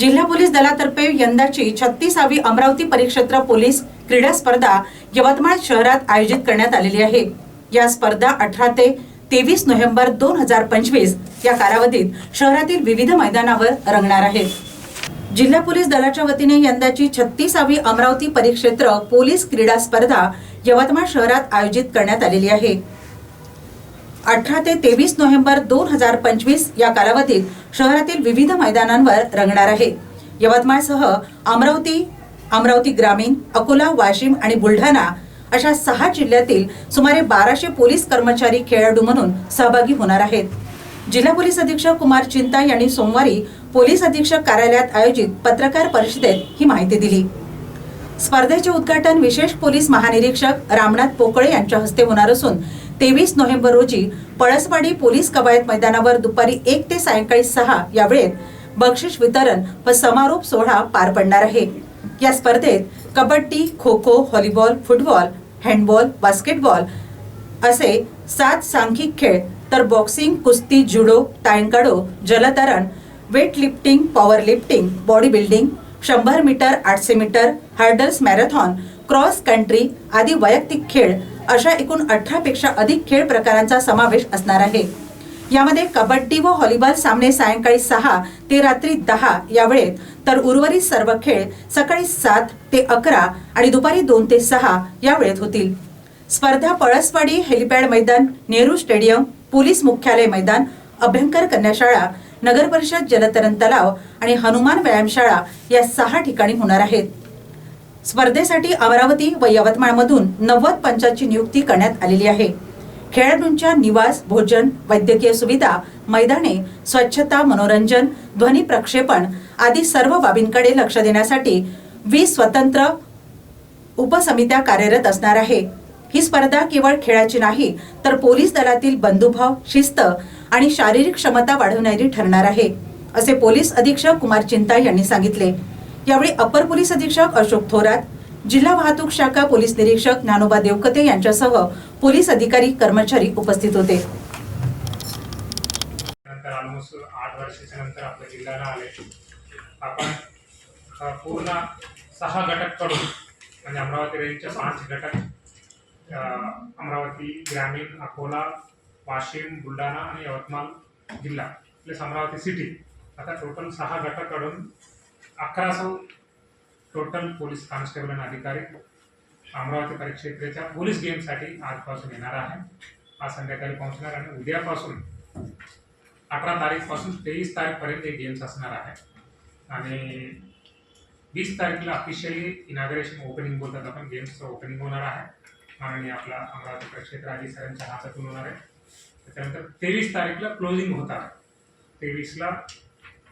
जिल्हा पोलीस दलातर्फे यंदाची छत्तीसावी अमरावती परिक्षेत्र पोलीस क्रीडा स्पर्धा यवतमाळ शहरात आयोजित करण्यात आलेली आहे. या स्पर्धा अठरा ते तेवीस नोव्हेंबर दोन हजार पंचवीस या कालावधीत शहरातील विविध मैदानावर रंगणार आहेत जिल्हा पोलीस दलाच्या वतीने यंदाची छत्तीसावी अमरावती परिक्षेत्र पोलीस क्रीडा स्पर्धा यवतमाळ शहरात आयोजित करण्यात आलेली आहे. अठरा ते तेवीस नोव्हेंबर दोन हजार पंचवीस या कालावधीत शहरातील विविध मैदानांवर रंगणार आहे. यवतमाळसह अमरावती अमरावती ग्रामीण अकोला वाशिम आणि बुलढाणा अशा सहा जिल्ह्यातील सुमारे बाराशे पोलीस कर्मचारी खेळाडू म्हणून सहभागी होणार आहेत. जिल्हा पोलीस अधीक्षक कुमार चिंता यांनी सोमवारी पोलीस अधीक्षक कार्यालयात आयोजित पत्रकार परिषदेत ही माहिती दिली. स्पर्धेचे उद्घाटन विशेष पोलीस महानिरीक्षक रामनाथ पोकळे यांच्या हस्ते होणार असून तेवीस नोव्हेंबर रोजी पळसवाडी पोलीस कवायत मैदानावर दुपारी एक ते सायंकाळी सहा या वेळेत बक्षीस वितरण व समारोप सोहळा पार पडणार आहे. या स्पर्धेत kabaddi kho kho volleyball football handball basketball असे सात सांघिक खेळ तर बॉक्सिंग कुस्ती जुडो तायंकाडो जलतरण weight lifting power lifting body building शंभर मीटर आठशे metre hurdles marathon cross country आदी वैयक्तिक खेळ अशा एकूण अठरा पेक्षा अधिक खेळ प्रकारांचा समावेश असणार आहे. यामध्ये कबड्डी व व्हॉलीबॉल सामने सायंकाळी सहा ते रात्री दहा या वेळेत तर उर्वरित सर्व खेळ सकाळी सात ते अकरा आणि दुपारी दोन ते सहा या वेळेत होतील. स्पर्धा पळसवाडी हेलिपॅड मैदान नेहरू स्टेडियम पोलीस मुख्यालय मैदान अभ्यंकर कन्याशाळा नगर परिषद जलतरण तलाव आणि हनुमान व्यायामशाळा या सहा ठिकाणी होणार आहेत. स्पर्धेसाठी अमरावती व यवतमाळमधून नव्वद पंचांची नियुक्ती करण्यात आलेली आहे. खेळाडूंच्या निवास भोजन वैद्यकीय सुविधा मैदाने स्वच्छता मनोरंजन ध्वनी प्रक्षेपण आदी सर्व बाबींकडे लक्ष देण्यासाठी वीस स्वतंत्र उपसमित्या कार्यरत असणार आहे. ही स्पर्धा केवळ खेळाची नाही तर पोलीस दलातील बंधुभाव शिस्त आणि शारीरिक क्षमता वाढवणारी ठरणार आहे असे पोलीस अधीक्षक कुमार चिंता यांनी सांगितले. यावेळी अपर पोलीस अधीक्षक अशोक थोरात जिल्हा वाहतूक शाखा पोलीस निरीक्षक ज्ञानोबा देवकते यांच्यासह पोलीस अधिकारी कर्मचारी उपस्थित होते. आठ वर्षाच्या नंतर आपल्या जिल्ह्याला आले. आपण पूर्ण सहा घटक करून म्हणजे अमरावती रेंजच्या पाच घटक अमरावती ग्रामीण अकोला वाशिम बुलढाणा आणि यवतमाळ जिल्हा प्लस अमरावती सिटी आता टोटल सहा अकरा सौ टोटल पोलीस कॉन्स्टेबल आणि अधिकारी अमरावती परिक्षेत्राच्या पोलीस गेमसाठी आजपासून येणार आहे. आज संध्याकाळी पोहोचणार आणि उद्यापासून अकरा तारीखपासून तेवीस तारीखपर्यंत हे गेम्स असणार आहे. आणि वीस तारखेला ऑफिशियली इनाग्रेशन ओपनिंग बोलतात आपण गेम्सचं ओपनिंग होणार आहे. माननीय आपला अमरावती प्रक्षेत्र आधी सरांच्या हातातून होणार आहे. त्याच्यानंतर तेवीस तारीखला क्लोजिंग होत आहे. तेवीसला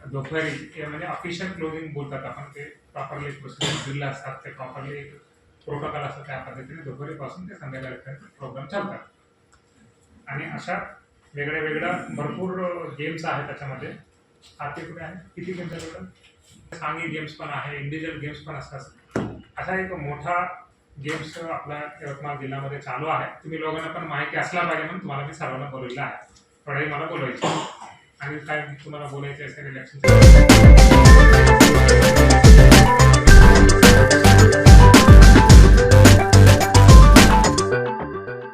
दुपारी म्हणजे ऑफिशियल क्लोजिंग बोलतात आपण ते प्रॉपरली प्रोसिजर दिलं असतात ते प्रॉपरली प्रोटोकॉल असतात त्या पद्धतीने दुपारीपासून ते संध्याकाळपर्यंत प्रोग्राम चालतात. आणि अशा वेगळ्या वेगळ्या भरपूर गेम्स आहेत त्याच्यामध्ये. आरती कुठे आहे? किती गेम्स आहेत सांगी गेम्स पण आहे इंडिव्हिज्युअल गेम्स पण असतात. असा एक मोठा गेम्स आपल्या यवतमाळ जिल्ह्यामध्ये चालू आहे. तुम्ही लोकांना पण माहिती असला पाहिजे म्हणून तुम्हाला मी सर्वांना बोलवलं आहे. थोडाही मला बोलवायचं आणि काय तुम्हाला बोलायचं असेल इलेक्शन